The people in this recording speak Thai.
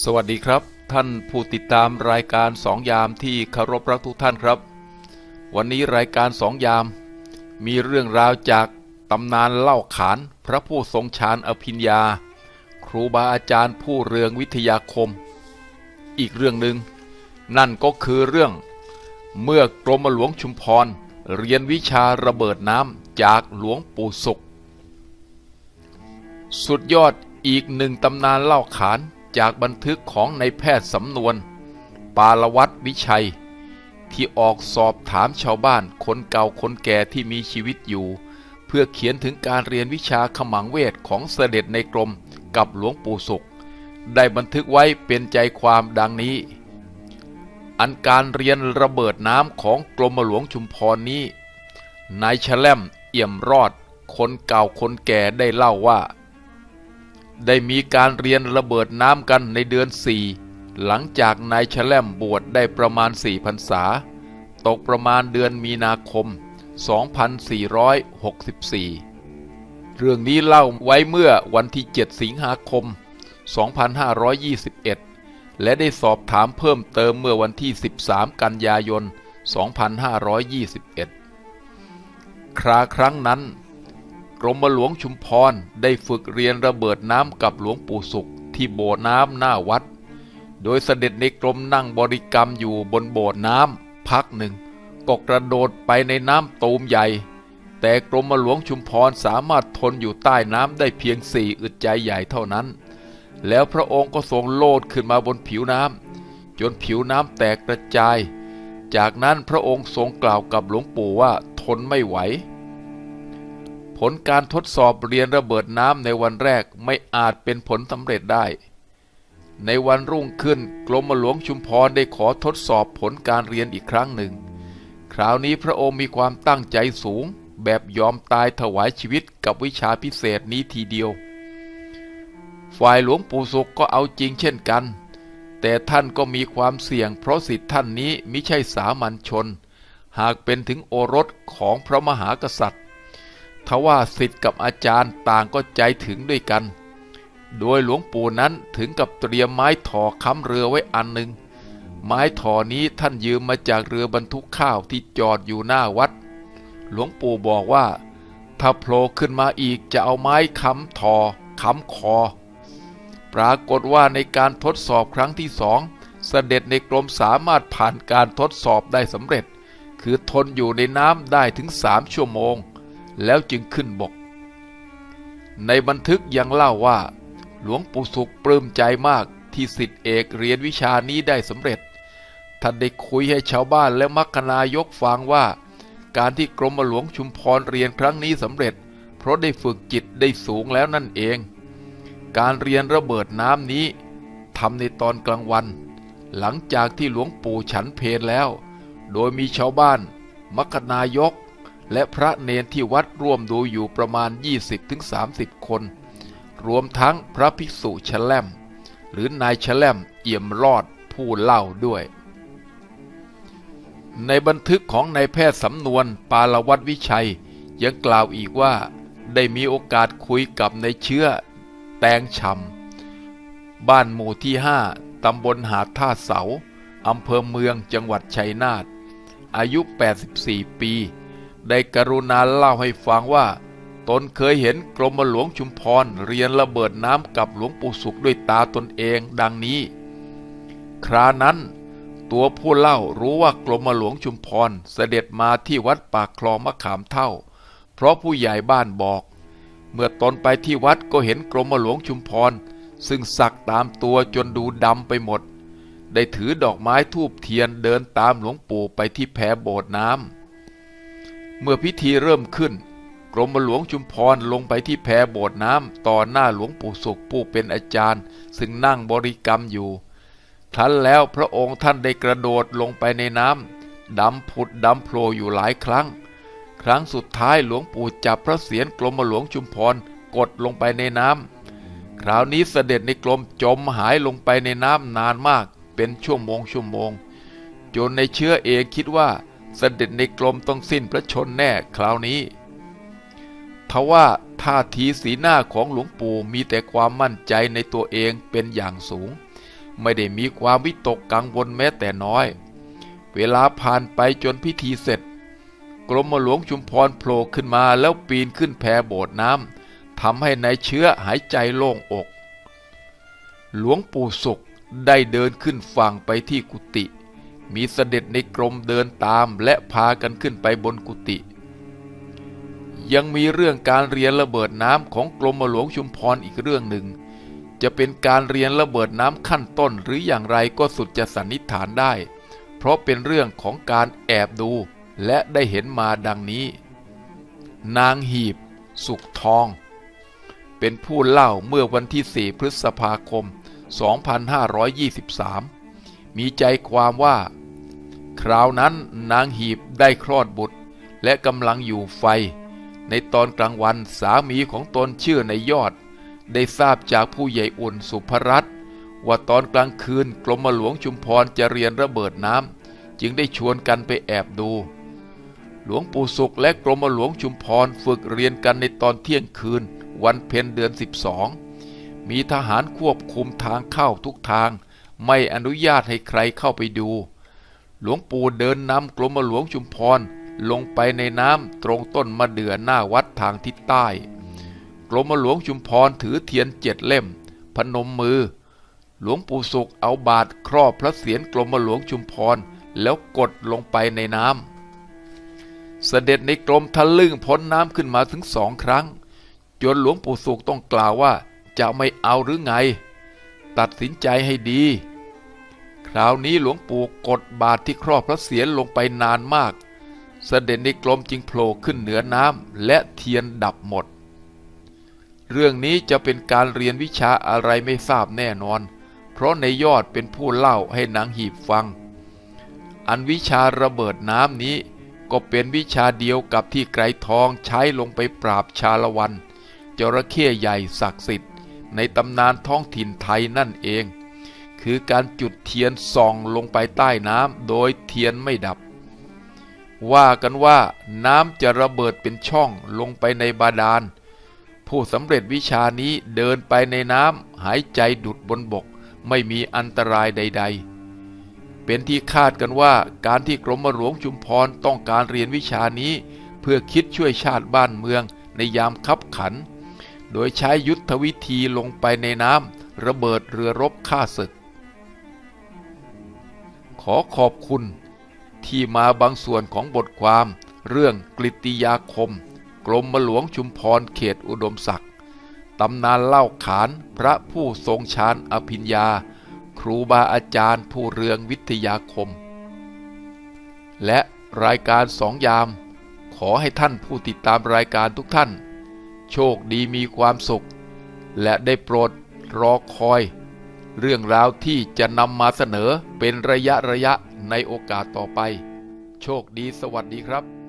สวัสดีครับ ท่านผู้ติดตามรายการสองยามที่เคารพรักทุกท่านครับ วันนี้รายการสองยาม มีเรื่องราวจากตำนานเล่าขาน พระผู้ทรงฌานอภิญญา ครูบาอาจารย์ผู้เรืองวิทยาคม อีกเรื่องหนึ่งนั่นก็คือเรื่อง เมื่อกรมหลวงชุมพร เรียนวิชาระเบิดน้ำจากหลวงปู่ศุกสุดยอดอีกหนึ่งตำนานเล่าขาน จากบันทึกของในายแพทย์สำนวน ปาลวัตวิชัย ที่ออกสอบถามชาวบ้านคนเก่าคนแก่ที่มีชีวิตอยู่ เพื่อเขียนถึงการเรียนวิชาขมังเวทของเสด็จในกรมกับหลวงปู่ศุกได้บันทึกไว้เป็นใจความดังนี้ อันการเรียนระเบิดน้ำของกรมหลวงชุมพรนี้นายแชลมเอี่ยมรอด คนเก่าคนแก่ได้เล่าว่า ได้มีการเรียนระเบิดน้ำกันในเดือนสี่หลังจากนายแชลมบวชได้ประมาณสี่พรรษา ตกประมาณเดือนมีนาคม 2464 เรื่องนี้เล่าไว้เมื่อวันที่ 7 สิงหาคม 2521 และได้สอบถามเพิ่มเติมเมื่อวันที่ 13 กันยายน 2521 คราครั้งนั้น กรมหลวงชุมพรได้ฝึกเรียนระเบิดน้ำกับหลวงปู่ศุกร์ที่โบสน้ำหน้าวัด โดยเสด็จในกรมนั่งบริกรรมอยู่บนโบสน้ำพักหนึ่งก็กระโดดไปในน้ำตูมใหญ่ แต่กรมหลวงชุมพรสามารถทนอยู่ใต้น้ำได้เพียงสี่อึดใจใหญ่เท่านั้น แล้วพระองค์ก็ทรงโลดขึ้นมาบนผิวน้ำจนผิวน้ำแตกกระจาย จากนั้นพระองค์ทรงกล่าวกับหลวงปู่ว่าทนไม่ไหว ผลการทดสอบเรียนระเบิดน้ำในวันแรกไม่อาจเป็นผลสำเร็จได้ ในวันรุ่งขึ้นกรมหลวงชุมพรได้ขอทดสอบผลการเรียนอีกครั้งหนึ่ง คราวนี้พระองค์มีความตั้งใจสูง แบบยอมตายถวายชีวิตกับวิชาพิเศษนี้ทีเดียว ฝ่ายหลวงปู่ศุกก็เอาจริงเช่นกัน แต่ท่านก็มีความเสี่ยง เพราะสิทธิท่านนี้มิใช่สามัญชน หากเป็นถึงโอรสของพระมหากษัตริย์ ทว่าสิทธิ์กับอาจารย์ต่างก็ใจถึงด้วยกัน โดยหลวงปู่นั้นถึงกับเตรียมไม้ถอค้ำเรือไว้อันหนึ่ง ไม้ถอนี้ท่านยืมมาจากเรือบรรทุกข้าวที่จอดอยู่หน้าวัด หลวงปู่บอกว่า ถ้าโผล่ขึ้นมาอีกจะเอาไม้ค้ำถอค้ำคอ ปรากฏว่าในการทดสอบครั้งที่สองเสด็จในกรมสามารถผ่านการทดสอบได้สำเร็จ คือทนอยู่ในน้ำได้ถึงสามชั่วโมง แล้วจึงขึ้นบก ในบันทึกยังเล่าว่า หลวงปู่สุขปลื้มใจมากที่สิทธิเอกเรียนวิชานี้ได้สำเร็จ ท่านได้คุยให้ชาวบ้านและมัคคณายกฟังว่า การที่กรมหลวงชุมพรเรียนครั้งนี้สำเร็จ เพราะได้ฝึกจิตได้สูงแล้วนั่นเอง การเรียนระเบิดน้ำนี้ทำในตอนกลางวัน หลังจากที่หลวงปู่ฉันเพลแล้ว โดยมีชาวบ้าน มัคคณายก และพระเนนที่วัดร่วมดูอยู่ประมาณ 20-30 คน รวมทั้งพระภิกษุแชลมหรือนายแชลมเอี่ยมรอดผู้เล่าด้วย ในบันทึกของนายแพทย์สำนวนปาลวัตวิชัย ยังกล่าวอีกว่าได้มีโอกาสคุยกับในายเชื้อแตงชำบ้านหมู่ที่ห้าตำบลหาดท่าเสา อำเภอเมืองจังหวัดชัยนาท อายุ 84 ปี ได้กรุณาเล่าให้ฟังว่า ตนเคยเห็นกรมหลวงชุมพรเรียนระเบิดน้ำกับหลวงปู่สุขด้วยตาตนเองดังนี้ ครานั้น ตัวผู้เล่ารู้ว่ากรมหลวงชุมพรเสด็จมาที่วัดปากคลองมะขามเท่า เพราะผู้ใหญ่บ้านบอก เมื่อตนไปที่วัดก็เห็นกรมหลวงชุมพร ซึ่งสักตามตัวจนดูดำไปหมด ได้ถือดอกไม้ทูบเทียนเดินตามหลวงปู่ไปที่แพโบสถ์น้ำ เมื่อพิธีเริ่มขึ้น กรมหลวงชุมพรลงไปที่แพโบสถ์น้ำต่อหน้าหลวงปู่สุขผู้เป็นอาจารย์ ซึ่งนั่งบริกรรมอยู่ทันแล้วพระองค์ท่านได้กระโดดลงไปในน้ำดำผุดดำโผล่อยู่หลายครั้ง ครั้งสุดท้ายหลวงปู่จับพระเศียรกรมหลวงชุมพรกดลงไปในน้ำคราวนี้เสด็จในกรมจมหายลงไปในน้ำนานมากเป็นชั่วโมงชั่วโมง จนในเชื้อเองคิดว่า เสด็จในกรมต้องสิ้นพระชนแน่คราวนี้ทว่าท่าทีสีหน้าของหลวงปู่มีแต่ความมั่นใจในตัวเองเป็นอย่างสูง ไม่ได้มีความวิตกกังวลแม้แต่น้อย เวลาผ่านไปจนพิธีเสร็จ กรมหลวงชุมพรโผล่ขึ้นมาแล้วปีนขึ้นแพโบสถ์น้ำทำให้นายเชื้อหายใจโล่งอก หลวงปู่สุขได้เดินขึ้นฝั่งไปที่กุฏิ มีเสด็จในกรมเดินตามและพากันขึ้นไปบนกุฏิยังมีเรื่องการเรียนระเบิดน้ำของกรมหลวงชุมพรอีกเรื่องหนึ่ง จะเป็นการเรียนระเบิดน้ำขั้นต้นหรืออย่างไรก็สุดจะสันนิษฐานได้ เพราะเป็นเรื่องของการแอบดูและได้เห็นมาดังนี้ นางหีบ สุขทอง เป็นผู้เล่าเมื่อวันที่ 4 พฤษภาคม 2523 มีใจความว่า คราวนั้นนางหีบได้คลอดบุตร และกำลังอยู่ไฟ ในตอนกลางวันสามีของตนชื่อในยอด ได้ทราบจากผู้ใหญ่อุ่นสุภรัตน์ว่าตอนกลางคืนกรมหลวงชุมพรจะเรียนระเบิดน้ำจึงได้ชวนกันไปแอบดู หลวงปู่สุขและกรมหลวงชุมพรฝึกเรียนกันในตอนเที่ยงคืน วันเพ็ญเดือน 12 มีทหารควบคุมทางเข้าทุกทาง ไม่อนุญาตให้ใครเข้าไปดู หลวงปู่เดินนำกรมหลวงชุมพรลงไปในน้ำตรงต้นมะเดื่อหน้าวัดทางทิศใต้ กรมหลวงชุมพรถือเทียนเจ็ดเล่ม พนมมือ หลวงปู่สุขเอาบาทครอบพระเศียรกรมหลวงชุมพรแล้วกดลงไปในน้ำเสด็จในกรมทะลึ่งพ้นน้ำขึ้นมาถึงสองครั้ง จนหลวงปู่สุขต้องกล่าวว่าจะไม่เอาหรือไง ตัดสินใจให้ดี คราวนี้หลวงปู่กดบาทที่ครอบพระเศียรลงไปนานมาก เสด็จในกรมจึงโผล่ขึ้นเหนือน้ำและเทียนดับหมด เรื่องนี้จะเป็นการเรียนวิชาอะไรไม่ทราบแน่นอน เพราะในยอดเป็นผู้เล่าให้นางหีบฟัง อันวิชาระเบิดน้ำนี้ก็เป็นวิชาเดียวกับที่ไกรทองใช้ลงไปปราบชาละวันจระเข้ใหญ่ศักดิ์สิทธิ์ในตำนานท้องถิ่นไทยนั่นเอง คือการจุดเทียนส่องลงไปใต้น้ำโดยเทียนไม่ดับ ว่ากันว่าน้ำจะระเบิดเป็นช่องลงไปในบาดาล ผู้สำเร็จวิชานี้เดินไปในน้ำหายใจดุดบนบกไม่มีอันตรายใด ๆ เป็นที่คาดกันว่าการที่กรมหลวงชุมพรต้องการเรียนวิชานี้เพื่อคิดช่วยชาติบ้านเมืองในยามคับขัน โดยใช้ยุทธวิธีลงไปในน้ำระเบิดเรือรบฆ่าศึก ขอขอบคุณ ที่มาบางส่วนของบทความเรื่องกฤติยาคม กรมหลวงชุมพรเขตอุดมศักดิ์ตำนานเล่าขานพระผู้ทรงฌานอภิญญา ครูบาอาจารย์ผู้เรืองวิทยาคม และรายการสองยาม ขอให้ท่านผู้ติดตามรายการทุกท่าน โชคดีมีความสุข และได้โปรดรอคอย เรื่องราวที่จะนำมาเสนอเป็นระยะระยะในโอกาสต่อไป โชคดีสวัสดีครับ